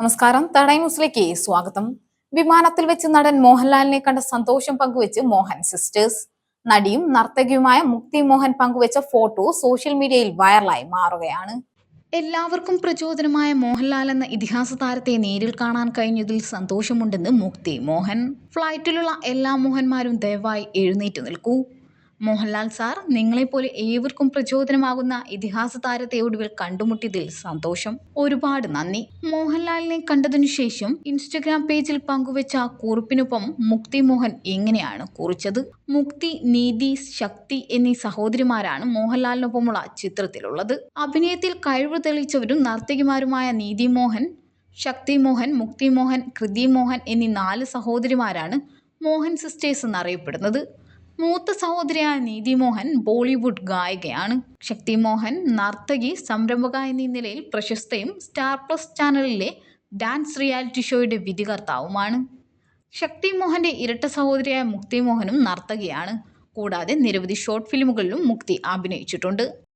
നമസ്കാരം. തടൈ ന്യൂസിലേക്ക് സ്വാഗതം. വിമാനത്തിൽ വെച്ച് നടൻ മോഹൻലാലിനെ കണ്ട സന്തോഷം പങ്കുവെച്ച് മോഹൻ സിസ്റ്റേഴ്സ്. നടിയും നർത്തകിയുമായ മുക്തി മോഹൻ പങ്കുവെച്ച ഫോട്ടോ സോഷ്യൽ മീഡിയയിൽ വൈറലായി മാറുകയാണ്. എല്ലാവർക്കും പ്രചോദനമായ മോഹൻലാൽ എന്ന ഇതിഹാസ താരത്തെ നേരിൽ കാണാൻ കഴിഞ്ഞതിൽ സന്തോഷമുണ്ടെന്ന് മുക്തി മോഹൻ. ഫ്ലൈറ്റിലുള്ള എല്ലാ മോഹന്മാരും ദയവായി എഴുന്നേറ്റ് നിൽക്കൂ. മോഹൻലാൽ സാർ നിങ്ങളെപ്പോലെ ഏവർക്കും പ്രചോദനമാകുന്ന ഇതിഹാസ താരത്തെ ഒടുവിൽ കണ്ടുമുട്ടിയതിൽ സന്തോഷം. ഒരുപാട് നന്ദി. മോഹൻലാലിനെ കണ്ടതിനു ശേഷം ഇൻസ്റ്റഗ്രാം പേജിൽ പങ്കുവച്ച കുറിപ്പിനൊപ്പം മുക്തി മോഹൻ എങ്ങനെയാണ് കുറിച്ചത്? മുക്തി നീതി ശക്തി എന്നീ സഹോദരിമാരാണ് മോഹൻലാലിനൊപ്പമുള്ള ചിത്രത്തിലുള്ളത്. അഭിനയത്തിൽ കഴിവ് തെളിയിച്ചവരും നർത്തകിമാരുമായ നീതി മോഹൻ ശക്തി മോഹൻ മുക്തി മോഹൻ കൃതി മോഹൻ എന്നീ നാല് സഹോദരിമാരാണ് മോഹൻ സിസ്റ്റേഴ്സ് എന്നറിയപ്പെടുന്നത്. മൂത്ത സഹോദരിയായ നീതി മോഹൻ ബോളിവുഡ് ഗായികയാണ്. ശക്തി മോഹൻ നർത്തകി സംരംഭക എന്നീ നിലയിൽ പ്രശസ്തയും സ്റ്റാർ പ്ലസ് ചാനലിലെ ഡാൻസ് റിയാലിറ്റി ഷോയുടെ വിധികർത്താവുമാണ്. ശക്തി മോഹന്റെ ഇരട്ട സഹോദരിയായ മുക്തി മോഹനും നർത്തകിയാണ്. കൂടാതെ നിരവധി ഷോർട്ട് ഫിലിമുകളിലും മുക്തി അഭിനയിച്ചിട്ടുണ്ട്.